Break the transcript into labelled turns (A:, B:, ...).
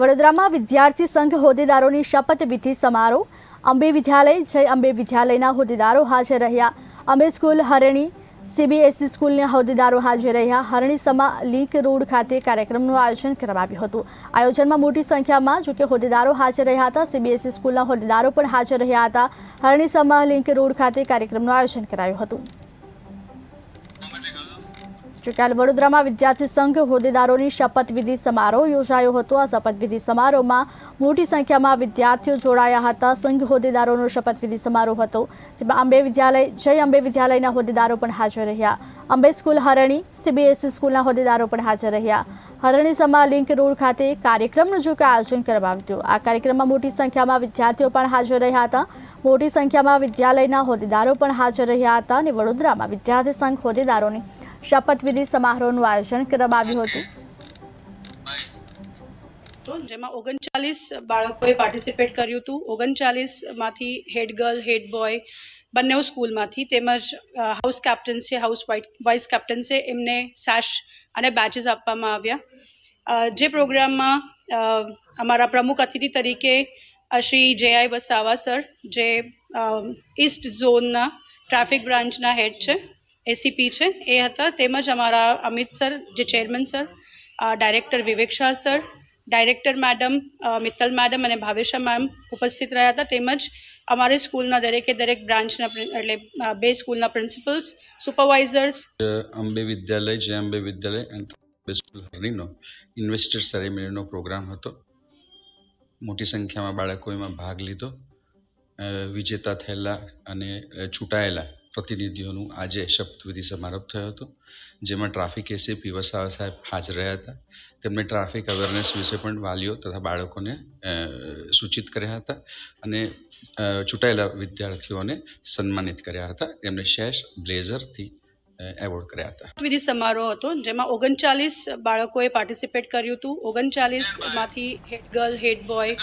A: વડોદરામાં વિદ્યાર્થી સંઘ હોદ્દેદારોની શપથવિધિ સમારોહ. અંબે વિદ્યાલય, જય અંબે વિદ્યાલયના હોદ્દેદારો હાજર રહ્યા. અંબે સ્કૂલ, હરણી, સીબીએસઈ સ્કૂલના હોદ્દેદારો હાજર રહ્યા. હરણી સમા લિંક રોડ ખાતે કાર્યક્રમનું આયોજન કરવામાં હતું. આયોજનમાં મોટી સંખ્યામાં, જોકે હોદ્દેદારો હાજર રહ્યા હતા, સીબીએસઈ સ્કૂલના હોદ્દેદારો પણ હાજર રહ્યા હતા. હરણી સમા લિંક રોડ ખાતે કાર્યક્રમનું આયોજન કરાયું હતું. જોકે વડોદરામાં વિદ્યાર્થી સંઘ હોદ્દેદારોની શપથવિધિ સમારોહ યોજાયો હતો. આ શપથવિધિ સમારોહમાં મોટી સંખ્યામાં વિદ્યાર્થીઓ જોડાયા હતા. સંઘ હોદ્દેદારોનો શપથવિધિ સમારોહ હતો, જેમાં અંબે વિદ્યાલય, જય અંબે વિદ્યાલયના હોદ્દેદારો પણ હાજર રહ્યા. અંબે સ્કૂલ હરણી, સીબીએસઈ સ્કૂલના હોદ્દેદારો પણ હાજર રહ્યા. હરણી સમા લિંક રોડ ખાતે કાર્યક્રમનું જો કે આયોજન કરવામાં આવ્યું. આ કાર્યક્રમમાં મોટી સંખ્યામાં વિદ્યાર્થીઓ પણ હાજર રહ્યા હતા. મોટી સંખ્યામાં વિદ્યાલયના હોદ્દેદારો પણ હાજર રહ્યા હતા અને વડોદરામાં વિદ્યાર્થી સંઘ હોદ્દેદારોની શપથવિધિ સમારોહનું આયોજન કરવામાં આવ્યું હતું.
B: જેમાં ઓગણચાલીસ બાળકોએ પાર્ટિસિપેટ કર્યું હતું. ઓગણચાલીસમાંથી હેડ ગર્લ હેડ બોય બંને સ્કૂલમાંથી તેમજ હાઉસ હાઉસ કેપ્ટન્સે હાઉસ વાઇસ કેપ્ટન્સે એમને સેશ અને બેચીસ આપવામાં આવ્યા. જે પ્રોગ્રામમાં અમારા પ્રમુખ અતિથિ તરીકે Shri J I Vasava sir જે ઈસ્ટ ઝોનના ટ્રાફિક બ્રાન્ચના હેડ છે. એસીપી છે, એ હતા. તેમજ અમારા અમિત સર, જે chairman sir director Vivek Shah sir, director madam Mittal madam અને ભાવેશા મેમ ઉપસ્થિત રહ્યા હતા. તેમજ અમારી સ્કૂલના દરેકે દરેક બ્રાન્ચના એટલે બે સ્કૂલના પ્રિન્સિપલ્સ, સુપરવાઇઝર્સ.
C: અંબે વિદ્યાલય, જે અંબે વિદ્યાલય અને સ્કૂલ હરલીનો ઇન્વેસ્ટર સેરેમનીનો પ્રોગ્રામ હતો. મોટી સંખ્યામાં બાળકો એમાં ભાગ લીધો. વિજેતા થયેલા અને છૂટાયેલા. પ્રતિનિધિઓનું આજે શપથવિધિ સમારોહ થયો હતો, જેમાં ટ્રાફિક એસીપી વસાવા સાહેબ હાજર રહ્યા હતા. તેમણે ટ્રાફિક અવેરનેસ વિશે પણ વાલીઓ તથા બાળકોને સૂચિત કર્યા હતા અને ચૂંટાયેલા વિદ્યાર્થીઓને સન્માનિત કર્યા હતા. એમને શેષ બ્લેઝરથી એવોર્ડ કર્યા હતા.
B: વિધિ સમારોહ હતો, જેમાં ઓગણચાલીસ બાળકોએ પાર્ટિસિપેટ કર્યું હતું. ઓગણચાલીસમાંથી હેડ ગર્લ, હેડ બોય